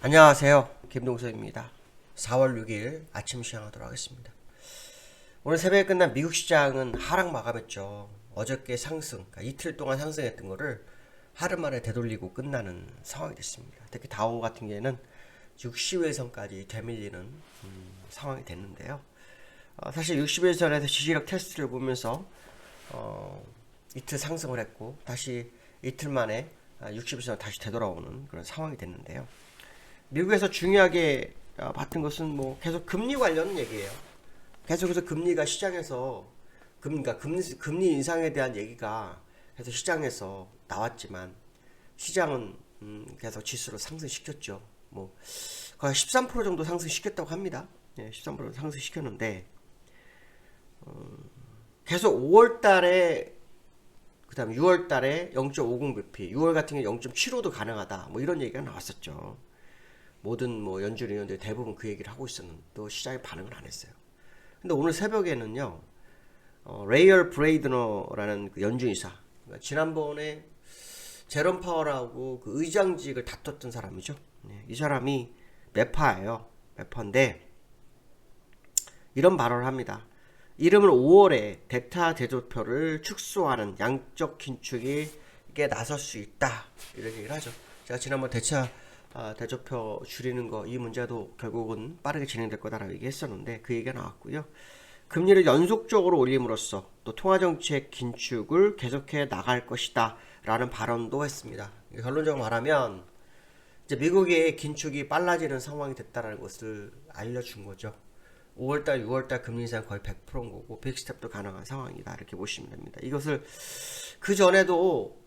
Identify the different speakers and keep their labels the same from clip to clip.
Speaker 1: 안녕하세요. 김동석입니다. 4월 6일 아침 시작하도록 하겠습니다. 오늘 새벽에 끝난 미국 시장은 하락 마감했죠. 어저께 상승, 그러니까 이틀 동안 상승했던 거를 하루 만에 되돌리고 끝나는 상황이 됐습니다. 특히 다우 같은 경우에는 60일선까지 되밀리는 음, 상황이 됐는데요. 어, 사실 60일선에서 지지력 테스트를 보면서 어, 이틀 상승을 했고 다시 이틀 만에 60일선 다시 되돌아오는 그런 상황이 됐는데요. 미국에서 중요하게 어, 봤던 것은 뭐 계속 금리 관련 얘기예요. 계속해서 금리가 시장에서 금리가 금리, 금리 인상에 대한 얘기가 계속 시장에서 나왔지만 시장은 음, 계속 지수를 상승시켰죠. 뭐 거의 13% 정도 상승시켰다고 합니다. 예, 13% 상승시켰는데 어, 계속 5월달에 그다음 6월달에 0.50bp, 6월 같은 경우 0.75도 가능하다. 뭐 이런 얘기가 나왔었죠. 모든 뭐 연준 위원들 대부분 그 얘기를 하고 있었는데 또 시장이 반응을 안 했어요. 근데 오늘 새벽에는요, 어, 레이얼 브레이드너라는 그 연준 이사, 그러니까 지난번에 제롬 파월하고 그 의장직을 다퉜던 사람이죠. 네, 이 사람이 매파예요. 매파인데 이런 발언을 합니다. 이름을 5월에 대타 대조표를 축소하는 양적 긴축이 게 나설 수 있다 이런 얘기를 하죠. 제가 지난번 대차 아, 대조표 줄이는 거 이 문제도 결국은 빠르게 진행될 거다라고 얘기했었는데 그 얘기가 나왔고요. 금리를 연속적으로 올림으로써 또 통화정책 긴축을 계속해 나갈 것이다 라는 발언도 했습니다. 결론적으로 말하면 이제 미국의 긴축이 빨라지는 상황이 됐다라는 것을 알려준 거죠. 5월달, 6월달 금리 인상 거의 100%인 거고 빅스텝도 가능한 상황이다 이렇게 보시면 됩니다. 이것을 그 전에도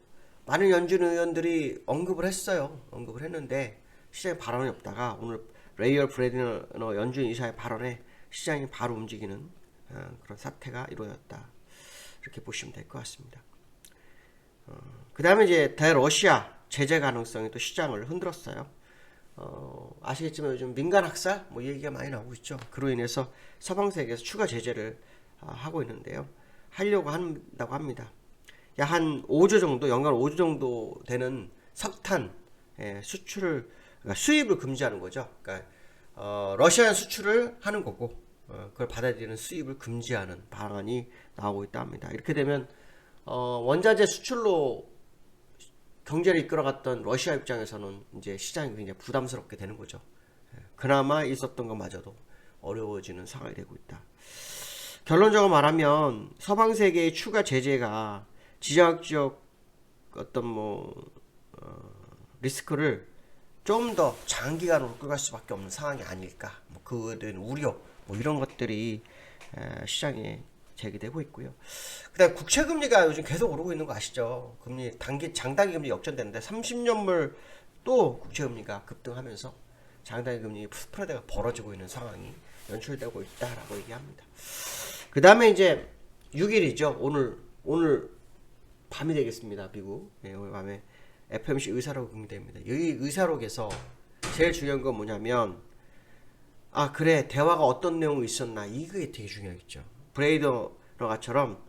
Speaker 1: 많은 연준 의원들이 언급을 했어요. 언급을 했는데 시장에 발언이 없다가 오늘 레이얼 브레디너 연준 이사의 발언에 시장이 바로 움직이는 어, 그런 사태가 이루어졌다. 이렇게 보시면 될 것 같습니다. 어, 그 다음에 이제 대러시아 제재 가능성이 또 시장을 흔들었어요. 어, 아시겠지만 요즘 민간 학살 뭐 얘기가 많이 나오고 있죠. 그로 인해서 서방 세계에서 추가 제재를 아, 하고 있는데요. 하려고 한다고 합니다. 약한 5조 정도, 연간 5조 정도 되는 석탄 예, 수출을 그러니까 수입을 금지하는 거죠. 그러니까 어, 러시아에 수출을 하는 거고 어, 그걸 받아들이는 수입을 금지하는 방안이 나오고 있다 합니다. 이렇게 되면 어, 원자재 수출로 경제를 이끌어갔던 러시아 입장에서는 이제 시장이 굉장히 부담스럽게 되는 거죠. 예, 그나마 있었던 것마저도 어려워지는 상황이 되고 있다. 결론적으로 말하면 서방 세계의 추가 제재가 지정학적 어떤 뭐 어, 리스크를 좀 더 장기간으로 끌갈 수밖에 없는 상황이 아닐까. 뭐 그에 우려 뭐 이런 것들이 에, 시장에 제기되고 있고요. 그다음 국채 금리가 요즘 계속 오르고 있는 거 아시죠? 금리 단기 장단기 금리 역전되는데 30년물 또 국채 금리가 급등하면서 장단기 금리 스프레드가 벌어지고 있는 상황이 연출되고 있다라고 얘기합니다. 그다음에 이제 6일이죠. 오늘 오늘 밤이 되겠습니다. 미국. 네, 오늘 밤에 FMC 의사록 공개됩니다. 여기 의사록에서 제일 중요한 건 뭐냐면 아 그래 대화가 어떤 내용이 있었나 이게 되게 중요하겠죠. 브레이더가처럼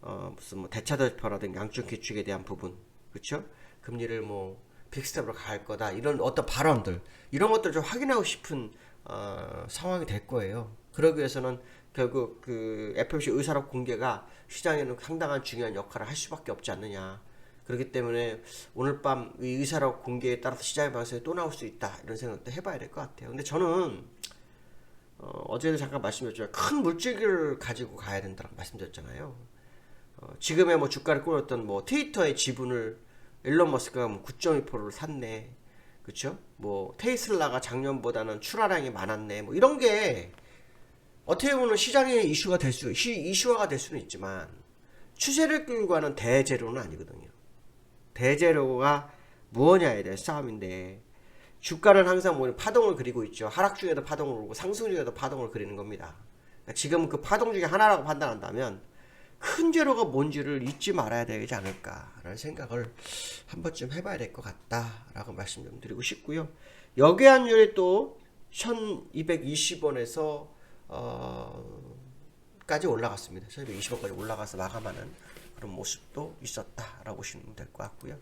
Speaker 1: 어 무슨 뭐 대차대표라든가 양적 기축에 대한 부분 그렇죠? 금리를 뭐 빅스텝으로 갈 거다 이런 어떤 발언들 이런 것들 좀 확인하고 싶은 어, 상황이 될 거예요. 그러기 위해서는 결국 그 FOMC 의사록 공개가 시장에는 상당한 중요한 역할을 할 수밖에 없지 않느냐. 그렇기 때문에 오늘 밤 이 의사록 공개에 따라서 시장의 방송이 또 나올 수 있다 이런 생각도 해봐야 될 것 같아요. 근데 저는 어, 어제도 잠깐 말씀드렸지만 큰 물질을 가지고 가야 된다고 말씀드렸잖아요. 어, 지금의 뭐 주가를 끌었던 뭐 트위터의 지분을 일론 머스크가 뭐 9.2%를 샀네. 그쵸? 뭐 테슬라가 작년보다는 출하량이 많았네. 뭐 이런 게 어떻게 보면 시장의 이슈가 될 수, 이슈화가 될 수는 있지만 추세를 끌고 가는 대재료는 아니거든요. 대재료가 무엇냐에 대한 싸움인데 주가는 항상 뭐 파동을 그리고 있죠. 하락 중에도 파동을 오고 상승 중에도 파동을 그리는 겁니다. 그러니까 지금 그 파동 중에 하나라고 판단한다면 큰 재료가 뭔지를 잊지 말아야 되지 않을까라는 생각을 한 번쯤 해봐야 될 것 같다라고 말씀 좀 드리고 싶고요. 역외환율이 또 1220원에서 어, 까지 올라갔습니다. 1220원까지 올라가서 마감하는 그런 모습도 있었다라고 보시면 될 것 같고요.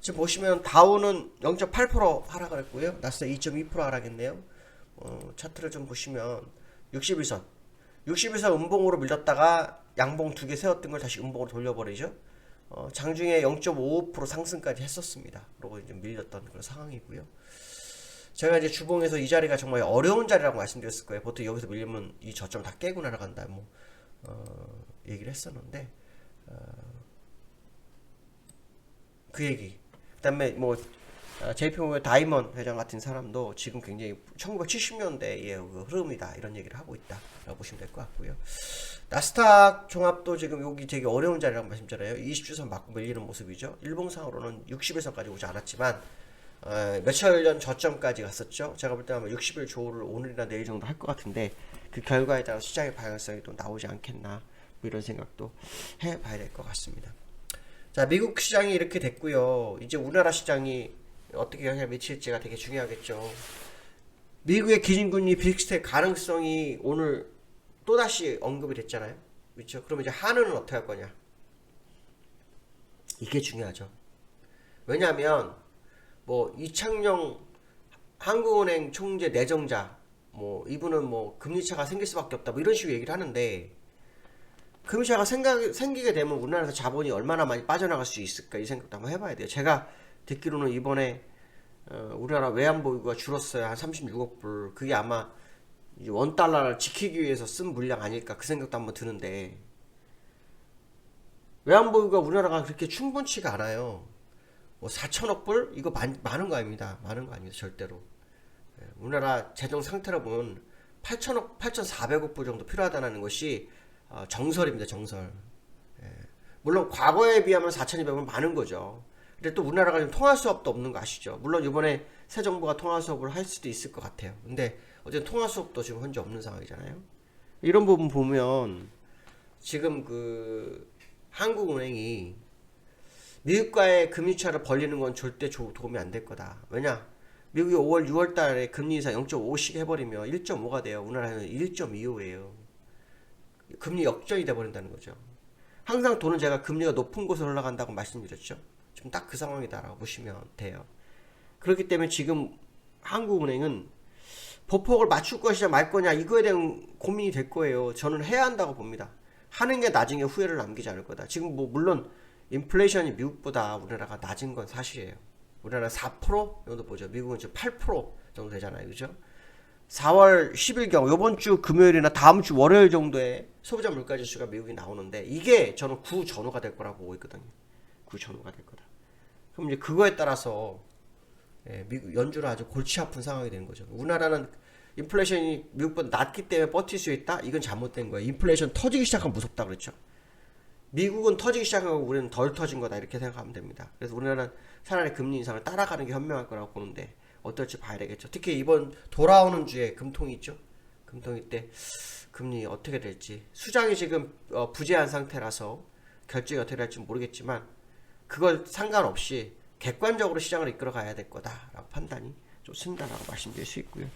Speaker 1: 지금 보시면 다우는 0.8% 하락을 했고요. 나스닥 2.2% 하락했네요. 어, 차트를 좀 보시면 61선 61선 음봉으로 밀렸다가 양봉 두 개 세웠던 걸 다시 음봉으로 돌려버리죠. 어, 장중에 0.55% 상승까지 했었습니다. 그리고 이제 밀렸던 그런 상황이고요. 제가 이제 주봉에서 이 자리가 정말 어려운 자리라고 말씀드렸을 거예요. 보통 여기서 밀리면 이 저점 다 깨고 날아간다. 뭐 어, 얘기를 했었는데 어, 그 얘기. 그다음에 뭐 어, JP모의 다이먼 회장 같은 사람도 지금 굉장히 1970년대의 그 흐름이다 이런 얘기를 하고 있다라고 보시면 될 것 같고요. 나스닥 종합도 지금 여기 되게 어려운 자리라고 말씀드려요. 20주선 맞고 밀리는 모습이죠. 일봉상으로는 60에서까지 오지 않았지만 어, 며칠 전 저점까지 갔었죠. 제가 볼 때 아마 60일 조를 오늘이나 내일 정도 할 것 같은데 그 결과에 따라 시장의 방향성이 또 나오지 않겠나 뭐 이런 생각도 해봐야 될 것 같습니다. 자 미국 시장이 이렇게 됐고요. 이제 우리나라 시장이 어떻게 영향을 미칠지가 되게 중요하겠죠. 미국의 기준금리 빅스의 가능성이 오늘 또다시 언급이 됐잖아요. 그렇죠? 그러면 이제 한은은 어떻게 할 거냐? 이게 중요하죠. 왜냐하면 뭐 이창용 한국은행 총재 내정자 뭐 이분은 뭐 금리차가 생길 수밖에 없다 뭐 이런 식으로 얘기를 하는데 금리차가 생각, 생기게 되면 우리나라에서 자본이 얼마나 많이 빠져나갈 수 있을까 이 생각도 한번 해봐야 돼요. 제가 듣기로는 이번에 어, 우리나라 외환 보유고가 줄었어요 한 36억 불. 그게 아마 원 달러를 지키기 위해서 쓴 물량 아닐까 그 생각도 한번 드는데 외환 보유가 우리나라가 그렇게 충분치가 않아요. 뭐 4천억 불 이거 많, 많은 거 아닙니다. 많은 거 아닙니다. 절대로. 예, 우리나라 재정 상태로 보면 8천억, 8,400억 불 정도 필요하다는 것이 어, 정설입니다. 정설. 예, 물론 과거에 비하면 4,200은 많은 거죠. 근데 또 우리나라가 지금 통화 수업도 없는 거 아시죠? 물론 이번에 새 정부가 통화 수업을 할 수도 있을 것 같아요. 근데 어쨌든 통화 수업도 지금 현재 없는 상황이잖아요. 이런 부분 보면 지금 그 한국은행이 미국과의 금리차를 벌리는 건 절대 조- 도움이 안 될 거다. 왜냐? 미국이 5월, 6월 달에 금리 인상 0.5씩 해버리면 1.5가 돼요. 우리나라는 1.25예요. 금리 역전이 돼버린다는 거죠. 항상 돈은 제가 금리가 높은 곳으로 올라간다고 말씀드렸죠. 지금 딱 그 상황이다라고 보시면 돼요. 그렇기 때문에 지금 한국은행은 보폭을 맞출 것이냐 말 거냐 이거에 대한 고민이 될 거예요. 저는 해야 한다고 봅니다. 하는 게 나중에 후회를 남기지 않을 거다. 지금 뭐 물론 인플레이션이 미국보다 우리나라가 낮은 건 사실이에요. 우리나라 4% 정도 보죠. 미국은 지금 8% 정도 되잖아요. 그죠? 4월 10일경 요번 주 금요일이나 다음 주 월요일 정도에 소비자 물가 지수가 미국이 나오는데 이게 저는 구 전후가 될 거라고 보고 있거든요. 구 전후가 될 거다. 그럼 이제 그거에 따라서 예, 미국 연준은 아주 골치 아픈 상황이 되는 거죠. 우리나라는 인플레이션이 미국보다 낮기 때문에 버틸 수 있다? 이건 잘못된 거예요. 인플레이션 터지기 시작하면 무섭다 그랬죠. 미국은 터지기 시작하고 우리는 덜 터진 거다 이렇게 생각하면 됩니다. 그래서 우리나라는 차라리 금리 인상을 따라가는 게 현명할 거라고 보는데 어떨지 봐야 되겠죠. 특히 이번 돌아오는 주에 금통이 있죠. 금통이 때 금리 어떻게 될지 수장이 지금 어, 부재한 상태라서 결정이 어떻게 될지 모르겠지만 그걸 상관없이 객관적으로 시장을 이끌어 가야 될 거다라고 판단이 좋습니다라고 말씀드릴 수 있고요.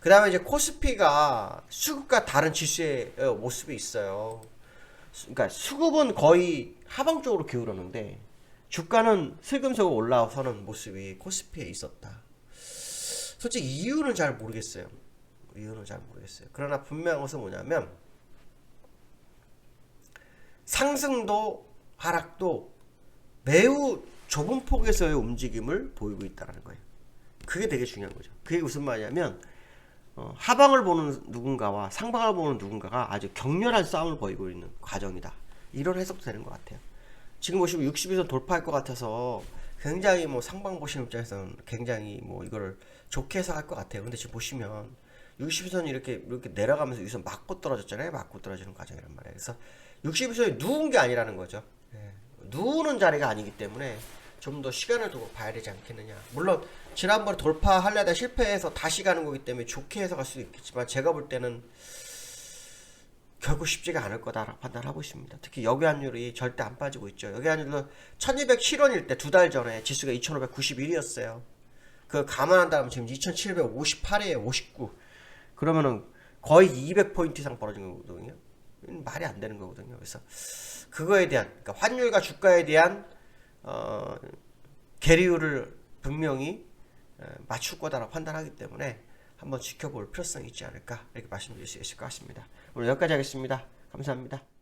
Speaker 1: 그 다음에 이제 코스피가 수급과 다른 지수의 어, 모습이 있어요. 수- 그러니까 수급은 거의 하방 쪽으로 기울었는데 주가는 슬금슬금 올라서는 모습이 코스피에 있었다. 솔직히 이유는 잘 모르겠어요. 이유는 잘 모르겠어요. 그러나 분명한 것은 뭐냐면 상승도 하락도 매우 좁은 폭에서의 움직임을 보이고 있다는 거예요. 그게 되게 중요한 거죠. 그게 무슨 말이냐면 어, 하방을 보는 누군가와 상방을 보는 누군가가 아주 격렬한 싸움을 벌이고 있는 과정이다. 이런 해석도 되는 것 같아요. 지금 보시면 60에서 돌파할 것 같아서 굉장히 뭐 상방 보시는 입장에서는 굉장히 뭐 이거를 좋게 해석할 것 같아요. 근데 지금 보시면 60선이 이렇게 이렇게 내려가면서 여기서 맞고 떨어졌잖아요. 맞고 떨어지는 과정이란 말이에요. 그래서 60선이 누운 게 아니라는 거죠. 예. 누우는 자리가 아니기 때문에 좀 더 시간을 두고 봐야 되지 않겠느냐. 물론 지난번에 돌파하려다 실패해서 다시 가는 거기 때문에 좋게 해석할 수도 있겠지만 제가 볼 때는 결국 쉽지가 않을 거다라고 판단하고 있습니다. 특히 여기환율이 절대 안 빠지고 있죠. 여기환율도 1207원일 때 두 달 전에 지수가 2591이었어요. 그 감안한다면 지금 2758이에요. 59. 그러면은 거의 200포인트 이상 벌어진 거거든요. 말이 안 되는 거거든요. 그래서 그거에 대한 그러니까 환율과 주가에 대한 어, 계리율을 분명히 에, 맞출 거다라고 판단하기 때문에 한번 지켜볼 필요성이 있지 않을까 이렇게 말씀드릴 수 있을 것 같습니다. 오늘 여기까지 하겠습니다. 감사합니다.